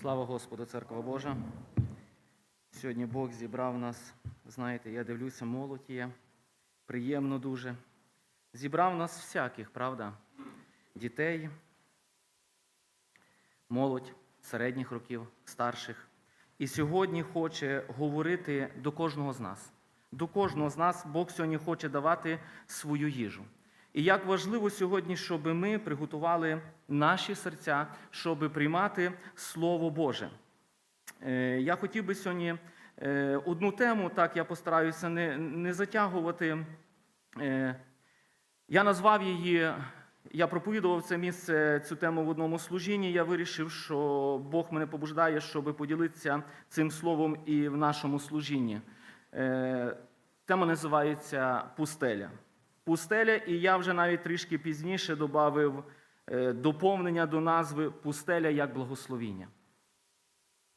Слава Господу, церква Божа. Сьогодні Бог зібрав нас. Знаєте, я дивлюся, молодь є. Приємно дуже. Зібрав нас всяких, правда? Дітей, молодь середніх років, старших. І сьогодні хоче говорити до кожного з нас. До кожного з нас Бог сьогодні хоче давати свою їжу. І як важливо сьогодні, щоб ми приготували наші серця, щоб приймати Слово Боже. Е, Я хотів би сьогодні е, одну тему, так я постараюся не, не затягувати. Е, Я назвав її, я проповідував це місце, цю тему в одному служінні. Я вирішив, що Бог мене побуждає, щоб поділитися цим словом і в нашому служінні. Тема називається Пустеля. Пустеля, і я вже навіть трішки пізніше додав доповнення до назви Пустеля як благословіння.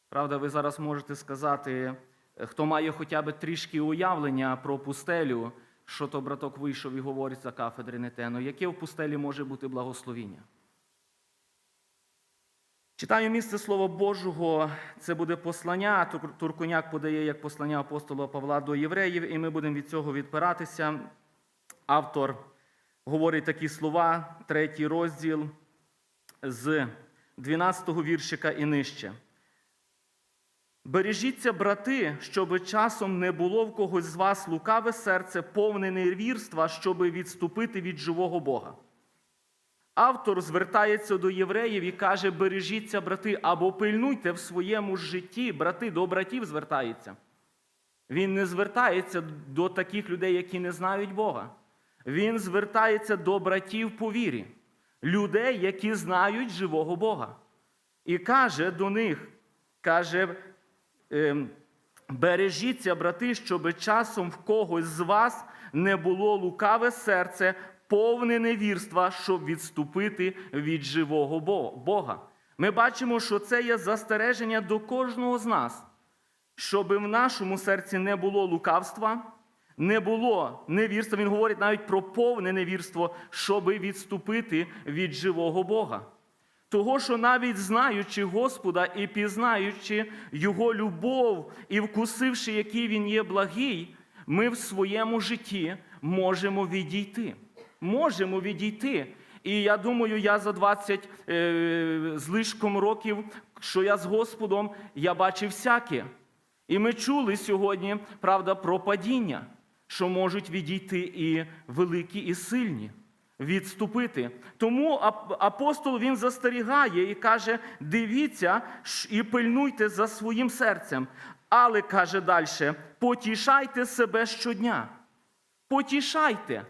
Правда, ви зараз можете сказати, е, хто має хоча б трішки уявлення про пустелю, що то браток вийшов і говорить за кафедри не те, ну яке в пустелі може бути благословіння? Читаю місце Слова Божого, це буде послання. Туркуняк подає як послання апостола Павла до євреїв, і ми будемо від цього відпиратися. Автор говорить такі слова, третій розділ з 12-го віршика і нижче. Бережіться, брати, щоби часом не було в когось з вас лукаве серце, повне невірства, щоби відступити від живого Бога. Автор звертається до євреїв і каже: бережіться, брати, або пильнуйте в своєму житті, брати, до братів звертається. Він не звертається до таких людей, які не знають Бога. Він звертається до братів по вірі, людей, які знають живого Бога. І каже до них, каже, ем, бережіться, брати, щоб часом в когось з вас не було лукаве серце, повне невірства, щоб відступити від живого Бога. Ми бачимо, що це є застереження до кожного з нас, щоб в нашому серці не було лукавства, не було невірства. Він говорить навіть про повне невірство, щоб відступити від живого Бога. Того, що навіть знаючи Господа і пізнаючи Його любов і вкусивши, який Він є благий, ми в своєму житті можемо відійти. Можемо відійти. І я думаю, я за 20 е, з років, що я з Господом, я бачив всяке. І ми чули сьогодні, правда, про падіння, що можуть відійти і великі, і сильні відступити. Тому апостол він застерігає і каже: дивіться і пильнуйте за своїм серцем. Але каже далі: потішайте себе щодня. Потішайте.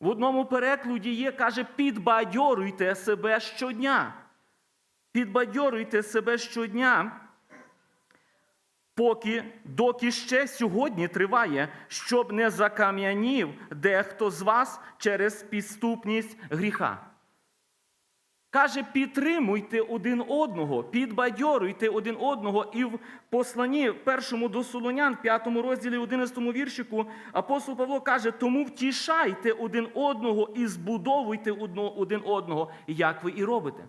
В одному перекладі є, каже, підбадьорюйте себе щодня. Підбадьорюйте себе щодня, поки доки ще сьогодні триває, щоб не закам'янів дехто з вас через підступність гріха. Каже, підтримуйте один одного, підбадьорюйте один одного. І в посланні першому до Солонян, 5 розділі, 11 віршику, апостол Павло каже: тому втішайте один одного і збудовуйте один одного, як ви і робите.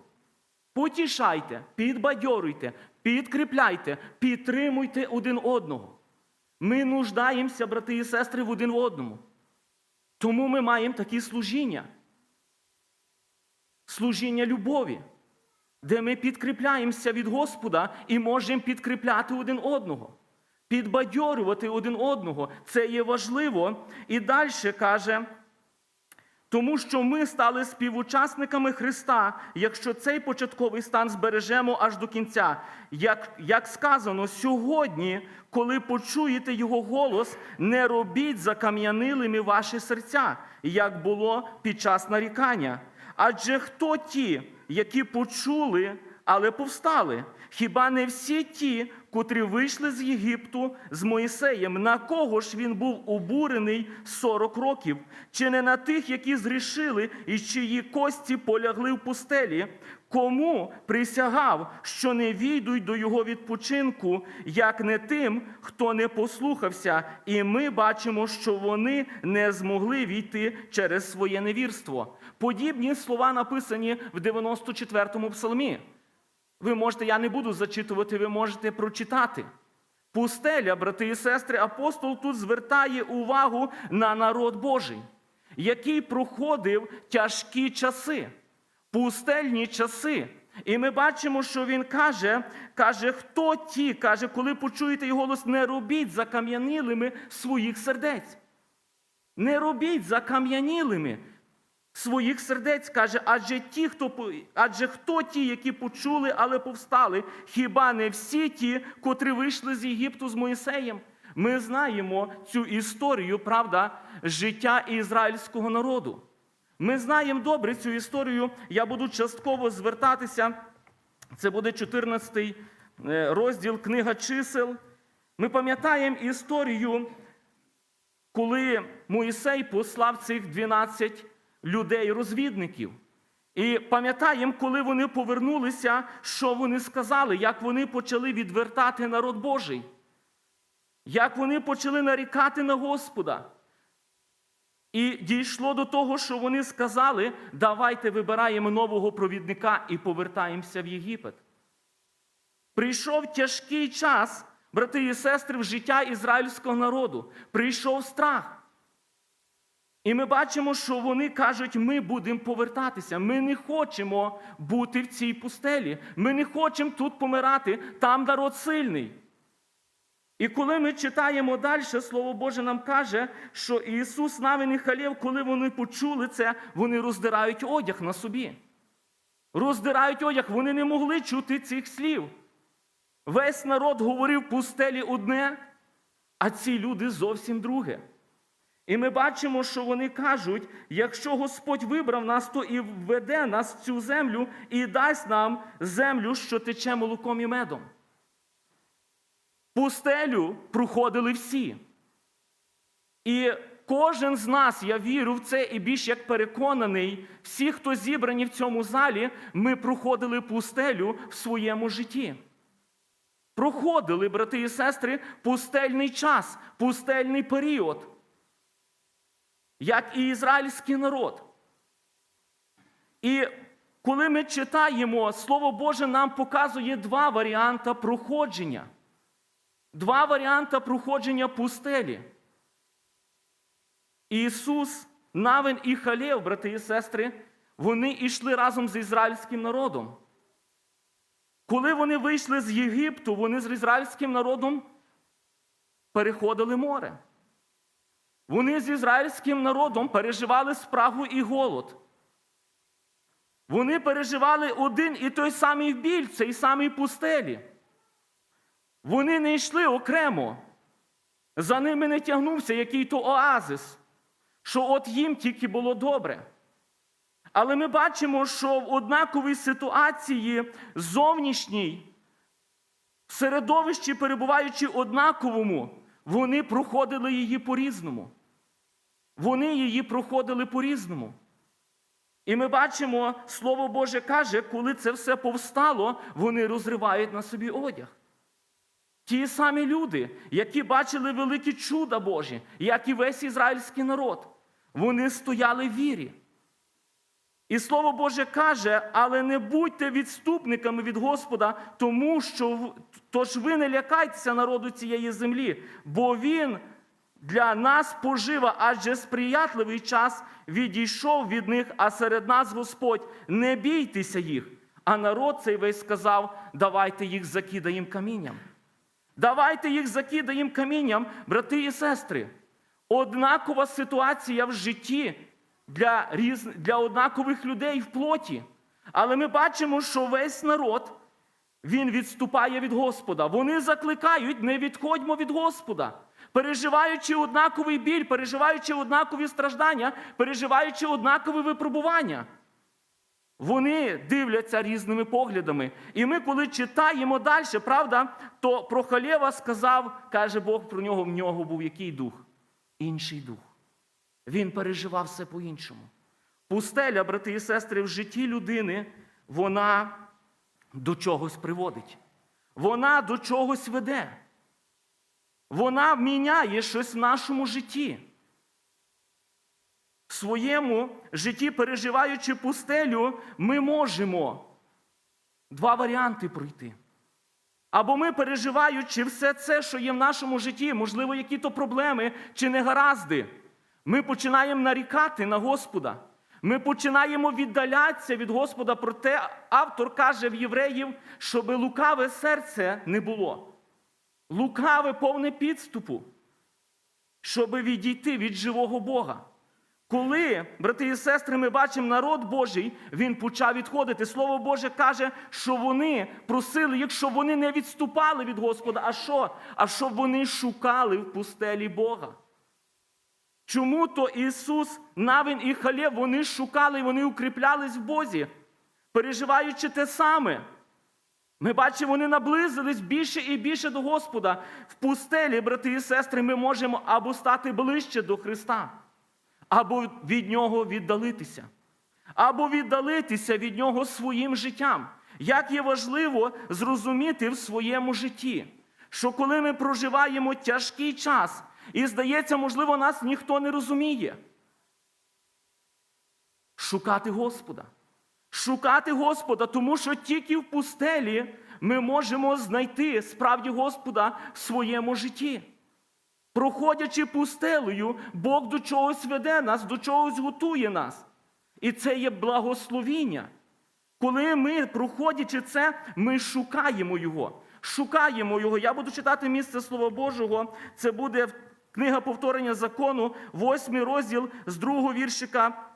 Потішайте, підбадьорюйте, підкріпляйте, підтримуйте один одного. Ми нуждаємося, брати і сестри, в один в одному. Тому ми маємо такі служіння. Служіння любові, де ми підкріпляємося від Господа і можемо підкріпляти один одного, підбадьорювати один одного. Це є важливо. І далі каже, тому що ми стали співучасниками Христа, якщо цей початковий стан збережемо аж до кінця. Як, як сказано, сьогодні, коли почуєте Його голос, не робіть закам'янилими ваші серця, як було під час нарікання. Адже хто ті, які почули, але повстали? Хіба не всі ті, котрі вийшли з Єгипту з Моїсеєм, на кого ж він був обурений 40 років? Чи не на тих, які зрішили і чиї кості полягли в пустелі? Кому присягав, що не війдуть до його відпочинку, як не тим, хто не послухався, і ми бачимо, що вони не змогли війти через своє невірство. Подібні слова написані в 94-му псалмі. Ви можете, я не буду зачитувати, ви можете прочитати. Пустеля, брати і сестри, апостол тут звертає увагу на народ Божий, який проходив тяжкі часи, пустельні часи. І ми бачимо, що він каже, каже, хто ті, каже, коли почуєте його голос, не робіть закам'янілими своїх сердець. Не робіть закам'янілими своїх сердець, каже, адже ті, хто адже хто ті, які почули, але повстали, хіба не всі ті, котрі вийшли з Єгипту з Моїсеєм? Ми знаємо цю історію, правда, життя ізраїльського народу. Ми знаємо добре цю історію. Я буду частково звертатися. Це буде 14 е, розділ книга чисел. Ми пам'ятаємо історію, коли Моїсей послав цих 12 людей-розвідників. І пам'ятаємо, коли вони повернулися, що вони сказали, як вони почали відвертати народ Божий, як вони почали нарікати на Господа. І дійшло до того, що вони сказали: давайте вибираємо нового провідника і повертаємося в Єгипет. Прийшов тяжкий час, брати і сестри, в життя ізраїльського народу. Прийшов страх. І ми бачимо, що вони кажуть, ми будемо повертатися. Ми не хочемо бути в цій пустелі. Ми не хочемо тут помирати, там народ сильний. І коли ми читаємо далі, Слово Боже нам каже, що Ісус Навин і Халєв, коли вони почули це, вони роздирають одяг на собі. Роздирають одяг, вони не могли чути цих слів. Весь народ говорив пустелі одне, а ці люди зовсім друге. І ми бачимо, що вони кажуть: якщо Господь вибрав нас, то і введе нас в цю землю і дасть нам землю, що тече молоком і медом. Пустелю проходили всі. І кожен з нас, я вірю в це і більш як переконаний, всі, хто зібрані в цьому залі, ми проходили пустелю в своєму житті. Проходили, брати і сестри, пустельний час, пустельний період, як і ізраїльський народ. І коли ми читаємо, Слово Боже нам показує два варіанти проходження. Два варіанти проходження пустелі. Ісус, Навин і Халєв, брати і сестри, вони йшли разом з ізраїльським народом. Коли вони вийшли з Єгипту, вони з ізраїльським народом переходили море. Вони з ізраїльським народом переживали спрагу і голод. Вони переживали один і той самий біль, цей самий пустелі. Вони не йшли окремо. За ними не тягнувся який-то оазис, що от їм тільки було добре. Але ми бачимо, що в однаковій ситуації зовнішній, в середовищі, перебуваючи однаковому, вони проходили її по-різному. Вони її проходили по-різному. І ми бачимо, Слово Боже каже, коли це все повстало, вони розривають на собі одяг. Ті самі люди, які бачили великі чуда Божі, як і весь ізраїльський народ, вони стояли в вірі. І Слово Боже каже, але не будьте відступниками від Господа, тому що тож ви не лякайтеся народу цієї землі, бо Він для нас пожива, адже сприятливий час відійшов від них, а серед нас Господь, не бійтеся їх. А народ цей весь сказав: давайте їх закидаємо камінням. Давайте їх закидаємо камінням, брати і сестри. Однакова ситуація в житті для, різ... для однакових людей в плоті. Але ми бачимо, що весь народ він відступає від Господа. Вони закликають, не відходьмо від Господа. Переживаючи однаковий біль, переживаючи однакові страждання, переживаючи однакові випробування. Вони дивляться різними поглядами. І ми, коли читаємо далі, правда, то про Халєва сказав, каже Бог про нього, в нього був який дух? Інший дух. Він переживав все по-іншому. Пустеля, брати і сестри, в житті людини, вона до чогось приводить. Вона до чогось веде. Вона міняє щось в нашому житті. В своєму житті, переживаючи пустелю, ми можемо Два варіанти пройти. Або ми, переживаючи все це, що є в нашому житті, можливо, які-то проблеми чи негаразди, ми починаємо нарікати на Господа. Ми починаємо віддалятися від Господа. Проте автор каже в євреїв, щоб лукаве серце не було. Лукаве повне підступу, щоб відійти від живого Бога. Коли, брати і сестри, ми бачимо народ Божий, він почав відходити. Слово Боже каже, що вони просили, якщо вони не відступали від Господа, а що? А щоб вони шукали в пустелі Бога. Чому то Ісус, Навин і Халєв, вони шукали, вони укріплялись в Бозі, переживаючи те саме. Ми бачимо, вони наблизились більше і більше до Господа. В пустелі, брати і сестри, ми можемо або стати ближче до Христа, або від Нього віддалитися, або віддалитися від Нього своїм життям. Як є важливо зрозуміти в своєму житті, що коли ми проживаємо тяжкий час, і здається, можливо, нас ніхто не розуміє. Шукати Господа. Шукати Господа, тому що тільки в пустелі ми можемо знайти справді Господа в своєму житті. Проходячи пустелею, Бог до чогось веде нас, до чогось готує нас. І це є благословіння. Коли ми, проходячи це, ми шукаємо Його. Шукаємо Його. Я буду читати місце Слова Божого. Це буде книга повторення закону, восьмий розділ з другого віршика,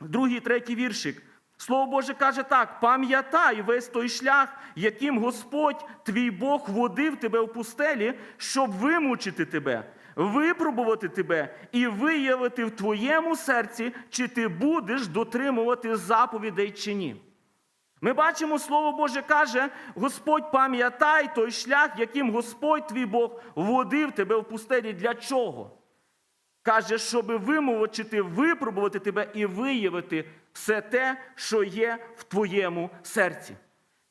другий, третій віршик. Слово Боже каже так: пам'ятай весь той шлях, яким Господь, твій Бог, водив тебе в пустелі, щоб вимучити тебе, випробувати тебе і виявити в твоєму серці, чи ти будеш дотримувати заповідей чи ні. Ми бачимо, Слово Боже каже: Господь, пам'ятай той шлях, яким Господь твій Бог водив тебе в пустелі. Для чого? Каже, щоб вимовочити, випробувати тебе і виявити все те, що є в твоєму серці.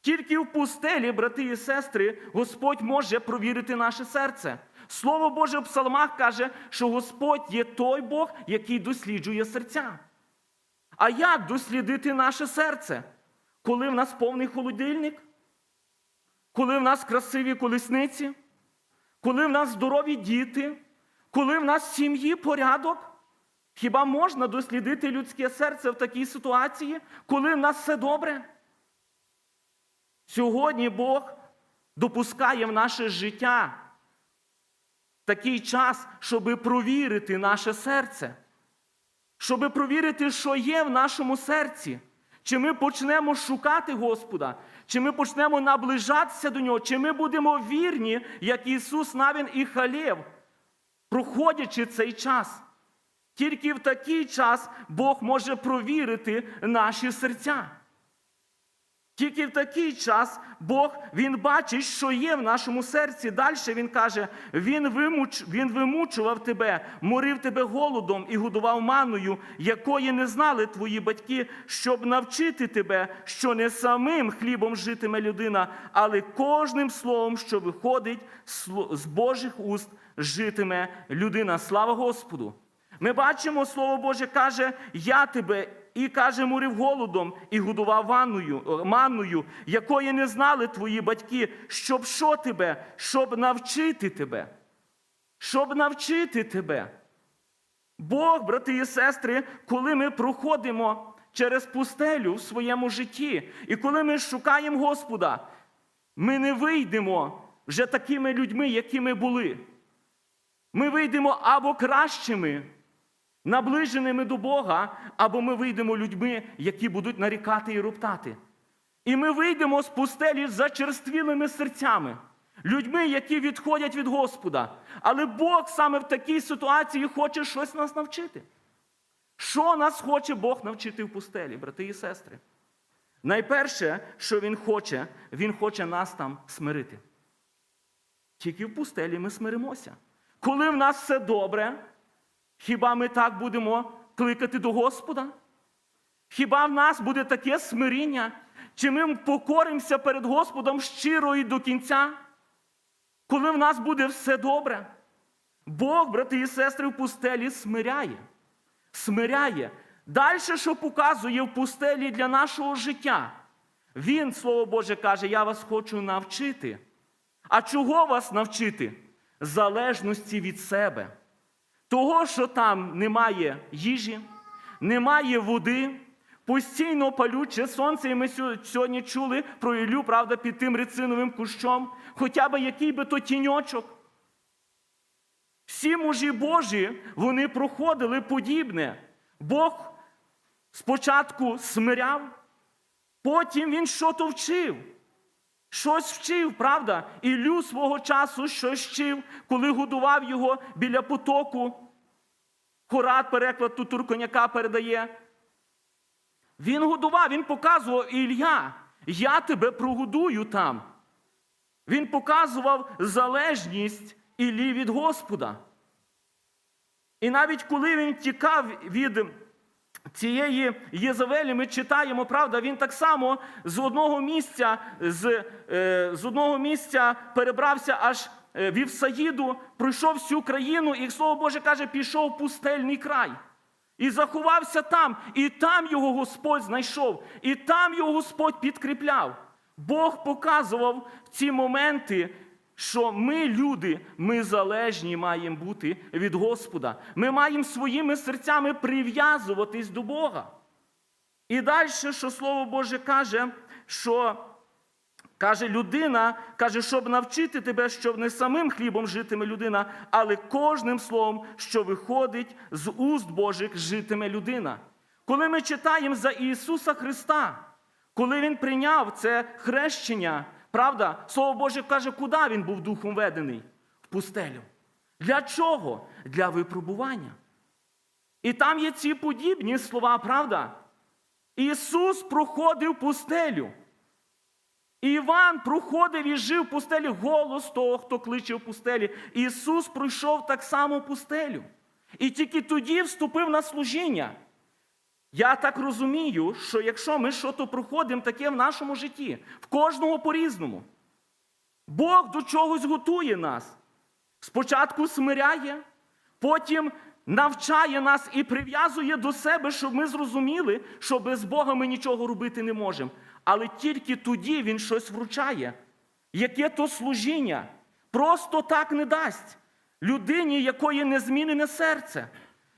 Тільки в пустелі, брати і сестри, Господь може провірити наше серце. Слово Боже в псалмах каже, що Господь є той Бог, який досліджує серця. А як дослідити наше серце? Коли в нас повний холодильник? Коли в нас красиві колісниці? Коли в нас здорові діти? Коли в нас в сім'ї порядок? Хіба можна дослідити людське серце в такій ситуації, коли в нас все добре? Сьогодні Бог допускає в наше життя такий час, щоб провірити наше серце, щоб провірити, що є в нашому серці. Чи ми почнемо шукати Господа, чи ми почнемо наближатися до Нього, чи ми будемо вірні, як Ісус Навін і Халєв, проходячи цей час. Тільки в такий час Бог може провірити наші серця. Тільки в такий час Бог Він бачить, що є в нашому серці. Далі Він каже: Він вимуч, він вимучував тебе, морив тебе голодом і годував маною, якої не знали твої батьки, щоб навчити тебе, що не самим хлібом житиме людина, але кожним словом, що виходить з Божих уст, житиме людина. Слава Господу! Ми бачимо, Слово Боже каже, я тебе і каже, морив голодом і годував ванною, манною, якої не знали твої батьки, щоб що тебе, щоб навчити тебе, щоб навчити тебе. Бог, брати і сестри, коли ми проходимо через пустелю в своєму житті, і коли ми шукаємо Господа, ми не вийдемо вже такими людьми, якими були. Ми вийдемо або кращими наближеними до Бога, або ми вийдемо людьми, які будуть нарікати і роптати. І ми вийдемо з пустелі з зачерствілими серцями, людьми, які відходять від Господа. Але Бог саме в такій ситуації хоче щось нас навчити. Що нас хоче Бог навчити в пустелі, брати і сестри? Найперше, що Він хоче, Він хоче нас там смирити. Тільки в пустелі ми смиримося. Коли в нас все добре, Хіба ми так будемо кликати до Господа? Хіба в нас буде таке смиріння? Чи ми покоримося перед Господом щиро і до кінця? Коли в нас буде все добре? Бог, брати і сестри, в пустелі смиряє. Смиряє. Далі, що показує в пустелі для нашого життя, Він, Слово Боже, каже: Я вас хочу навчити. А чого вас навчити? Залежності від себе. Того, що там немає їжі, немає води, постійно палюче сонце, і ми сьогодні чули про Ілю, правда, під тим рециновим кущом, хоча б який би то тіньочок. Всі мужі Божі, вони проходили подібне. Бог спочатку смиряв, потім він щось вчив. Щось вчив, правда? Ілю свого часу щось вчив, коли годував його біля потоку. Хорат, переклад тут Турконяка передає. Він годував, він показував Ілля, я тебе прогодую там. Він показував залежність Іллі від Господа. І навіть коли він тікав від цієї Єзавелі, ми читаємо, правда, він так само з одного місця, з, е, з одного місця перебрався аж е, в Івсаїду, пройшов всю країну, і слово Боже каже, пішов в пустельний край. І заховався там, і там його Господь знайшов, і там його Господь підкріпляв. Бог показував ці моменти, що ми, люди, ми залежні маємо бути від Господа. Ми маємо своїми серцями прив'язуватись до Бога. І далі, що Слово Боже каже, що каже людина, каже, щоб навчити тебе, щоб не самим хлібом житиме людина, але кожним словом, що виходить з уст Божих, житиме людина. Коли ми читаємо за Ісуса Христа, коли Він прийняв це хрещення, правда, Слово Боже каже, куди він був духом ведений? В пустелю. Для чого? Для випробування. І там є ці подібні слова, правда? Ісус проходив пустелю. Іван проходив і жив в пустелі голос того, хто кличе в пустелі. Ісус пройшов так само пустелю. І тільки тоді вступив на служіння. Я так розумію, що якщо ми щось проходимо таке в нашому житті, в кожного по-різному, Бог до чогось готує нас. Спочатку смиряє, потім навчає нас і прив'язує до себе, щоб ми зрозуміли, що без Бога ми нічого робити не можемо. Але тільки тоді Він щось вручає. Яке то служіння просто так не дасть людині, якої не змінене серце,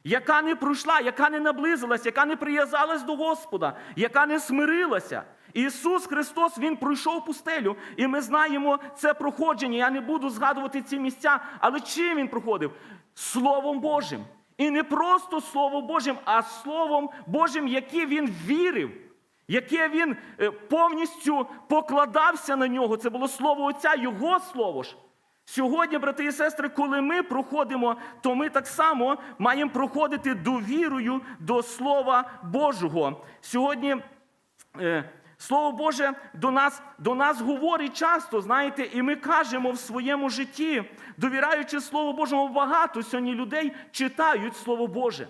яка не пройшла, яка не наблизилась, яка не прив'язалась до Господа, яка не смирилася. Ісус Христос Він пройшов пустелю, і ми знаємо це проходження. Я не буду згадувати ці місця, але чим він проходив? Словом Божим. І не просто Словом Божим, а Словом Божим, яке він вірив, яке він е, повністю покладався на нього. Це було Слово Отця, Його Слово ж. Сьогодні, брати і сестри, коли ми проходимо, то ми так само маємо проходити довірою до Слова Божого. Сьогодні е, Слово Боже до нас, до нас говорить часто, знаєте, і ми кажемо в своєму житті, довіряючи Слову Божому, багато сьогодні людей читають Слово Боже.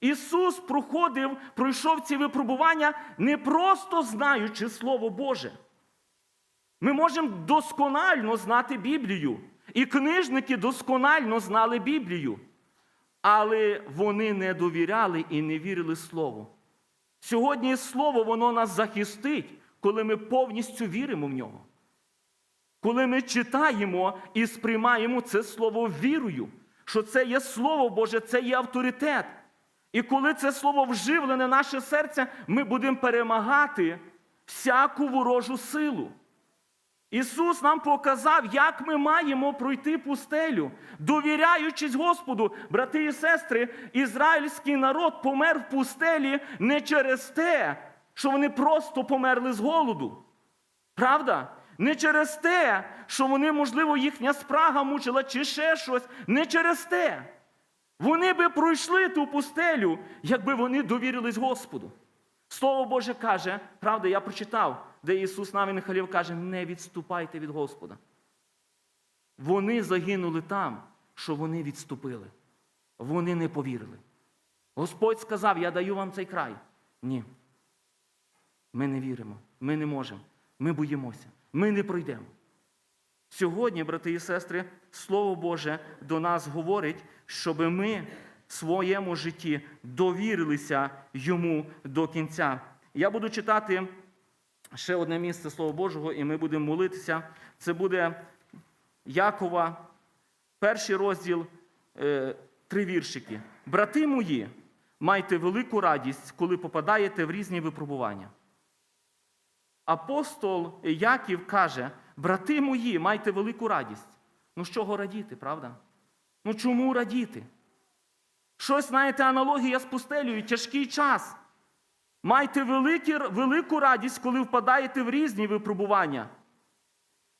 Ісус проходив, пройшов ці випробування, не просто знаючи Слово Боже. Ми можемо досконально знати Біблію. І книжники досконально знали Біблію. Але вони не довіряли і не вірили Слову. Сьогодні Слово воно нас захистить, коли ми повністю віримо в нього. Коли ми читаємо і сприймаємо це Слово вірою, що це є Слово Боже, це є авторитет. І коли це слово вживлене наше серце, ми будемо перемагати всяку ворожу силу. Ісус нам показав, як ми маємо пройти пустелю, довіряючись Господу, брати і сестри, ізраїльський народ помер в пустелі не через те, що вони просто померли з голоду. Правда? Не через те, що вони, можливо, їхня спрага мучила, чи ще щось. Не через те. Вони би пройшли ту пустелю, якби вони довірились Господу. Слово Боже каже, правда, я прочитав, де Ісус навіть Михайлів каже, не відступайте від Господа. Вони загинули там, що вони відступили. Вони не повірили. Господь сказав, я даю вам цей край. Ні. Ми не віримо, ми не можемо, ми боїмося, ми не пройдемо. Сьогодні, брати і сестри, Слово Боже до нас говорить, щоб ми своєму житті довірилися йому до кінця. Я буду читати ще одне місце Слова Божого, і ми будемо молитися. Це буде Якова, перший розділ, е, три віршики. Брати мої, майте велику радість, коли попадаєте в різні випробування. Апостол Яків каже: брати мої, майте велику радість. Ну з чого радіти, правда? Ну чому радіти? Щось, знаєте, аналогія з пустелею, тяжкий час. Майте великі, велику радість, коли впадаєте в різні випробування,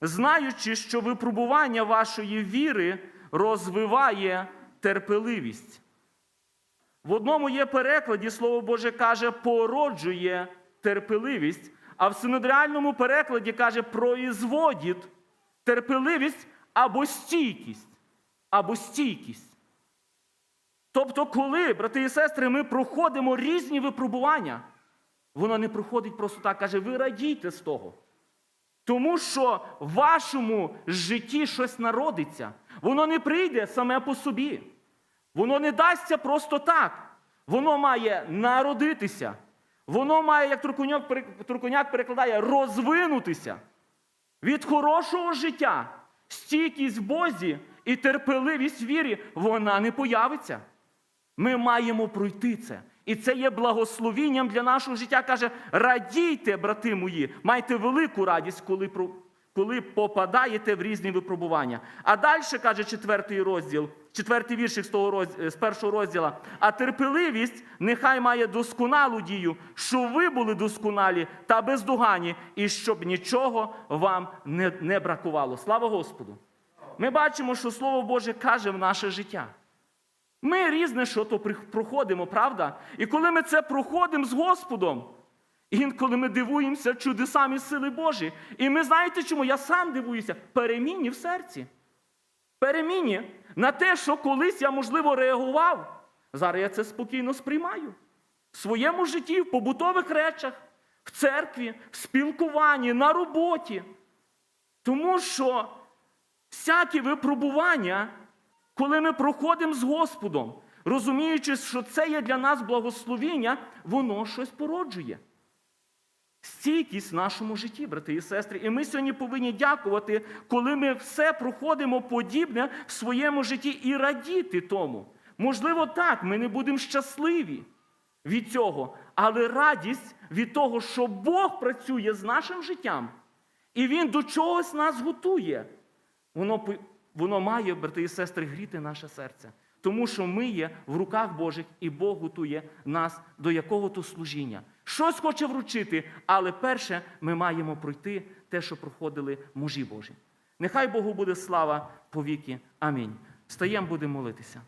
знаючи, що випробування вашої віри розвиває терпеливість. В одному є перекладі, Слово Боже каже, породжує терпеливість, а в синодреальному перекладі каже, производить терпеливість або стійкість. Або стійкість. Тобто, коли, брати і сестри, ми проходимо різні випробування, воно не проходить просто так, каже, ви радійте з того. Тому що в вашому житті щось народиться, воно не прийде саме по собі. Воно не дасться просто так. Воно має народитися. Воно має, як Туркуняк, перекладає, розвинутися від хорошого життя, стійкість в Бозі і терпеливість вірі, вона не появиться. Ми маємо пройти це. І це є благословінням для нашого життя. Каже, радійте, брати мої, майте велику радість, коли, коли попадаєте в різні випробування. А далі каже четвертий розділ, четвертий віршик з, того роз- з першого розділа. А терпеливість нехай має досконалу дію, що ви були досконалі та бездогані, і щоб нічого вам не, не бракувало. Слава Господу! Ми бачимо, що Слово Боже каже в наше життя. Ми різне що то проходимо, правда? І коли ми це проходимо з Господом, інколи ми дивуємося чудесам і сили Божі. І ми знаєте чому? Я сам дивуюся переміні в серці. Переміні на те, що колись я, можливо, реагував. Зараз я це спокійно сприймаю. В своєму житті, в побутових речах, в церкві, в спілкуванні, на роботі. Тому що всякі випробування, коли ми проходимо з Господом, розуміючи, що це є для нас благословіння, воно щось породжує. Стійкість в нашому житті, брати і сестри. І ми сьогодні повинні дякувати, коли ми все проходимо подібне в своєму житті і радіти тому. Можливо, так, ми не будемо щасливі від цього, але радість від того, що Бог працює з нашим життям, і Він до чогось нас готує. Воно, воно має, брати і сестри, гріти наше серце. Тому що ми є в руках Божих, і Бог готує нас до якого-то служіння. Щось хоче вручити, але перше ми маємо пройти те, що проходили мужі Божі. Нехай Богу буде слава повіки. Амінь. Стаємо, будемо молитися.